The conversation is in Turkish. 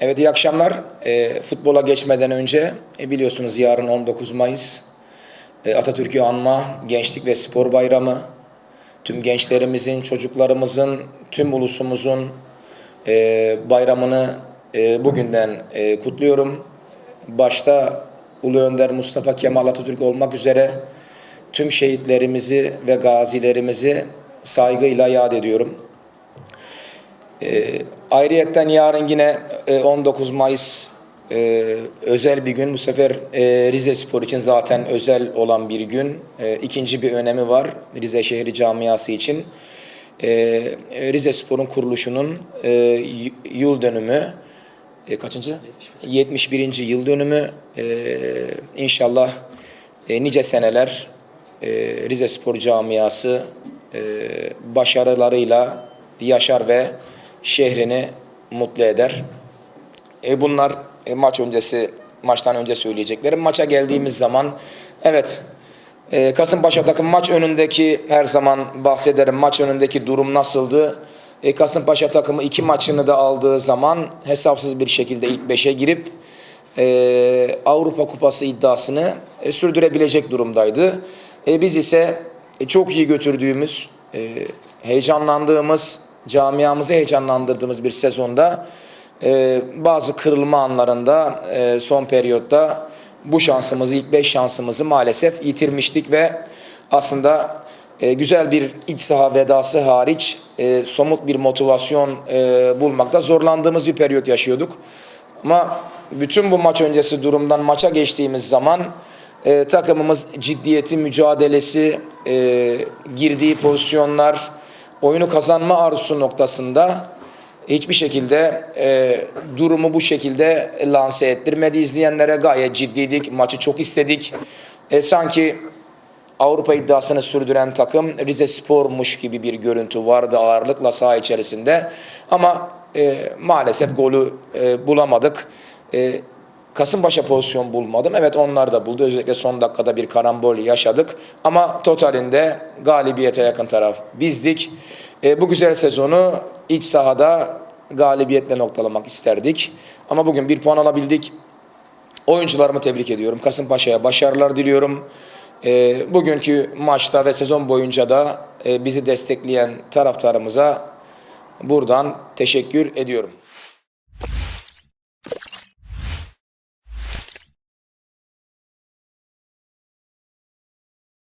Evet iyi akşamlar. E, futbola geçmeden önce e, biliyorsunuz yarın 19 Mayıs e, Atatürk'ü anma Gençlik ve Spor Bayramı. Tüm gençlerimizin, çocuklarımızın, tüm ulusumuzun e, bayramını e, bugünden e, kutluyorum. Başta Ulu Önder Mustafa Kemal Atatürk olmak üzere tüm şehitlerimizi ve gazilerimizi saygıyla yad ediyorum. E, ayrıyetten yarın yine e, 19 Mayıs e, özel bir gün. Bu sefer e, Rize Spor için zaten özel olan bir gün. E, ikinci bir önemi var Rize şehri camiası için. E, Rize Spor'un kuruluşunun e, yıl dönümü e, kaçıncı? 71. yıl dönümü. E, inşallah e, nice seneler e, Rize Spor camiası e, başarılarıyla yaşar ve şehrini mutlu eder. E, bunlar e, maç öncesi, maçtan önce söyleyeceklerim. Maça geldiğimiz zaman, evet e, Kasımpaşa takım maç önündeki her zaman bahsederim. Maç önündeki durum nasıldı? E, Kasımpaşa takımı iki maçını da aldığı zaman hesapsız bir şekilde ilk beşe girip e, Avrupa Kupası iddiasını e, sürdürebilecek durumdaydı. E, biz ise e, çok iyi götürdüğümüz, e, heyecanlandığımız, camiamızı heyecanlandırdığımız bir sezonda e, bazı kırılma anlarında e, son periyotta bu şansımızı, ilk beş şansımızı maalesef yitirmiştik ve aslında e, güzel bir iç saha vedası hariç e, somut bir motivasyon e, bulmakta zorlandığımız bir periyot yaşıyorduk. Ama bütün bu maç öncesi durumdan maça geçtiğimiz zaman e, takımımız ciddiyeti, mücadelesi, e, girdiği pozisyonlar, oyunu kazanma arzusu noktasında hiçbir şekilde e, durumu bu şekilde lanse ettirmedi izleyenlere. Gayet ciddiydik, maçı çok istedik. E, sanki Avrupa iddiasını sürdüren takım Rize Spor'muş gibi bir görüntü vardı ağırlıkla saha içerisinde. Ama e, maalesef golü e, bulamadık. E, Kasımpaşa pozisyon bulmadım. Evet onlar da buldu. Özellikle son dakikada bir karambol yaşadık. Ama totalinde galibiyete yakın taraf bizdik. E, bu güzel sezonu iç sahada galibiyetle noktalamak isterdik. Ama bugün bir puan alabildik. Oyuncularımı tebrik ediyorum. Kasımpaşa'ya başarılar diliyorum. E, bugünkü maçta ve sezon boyunca da e, bizi destekleyen taraftarımıza buradan teşekkür ediyorum.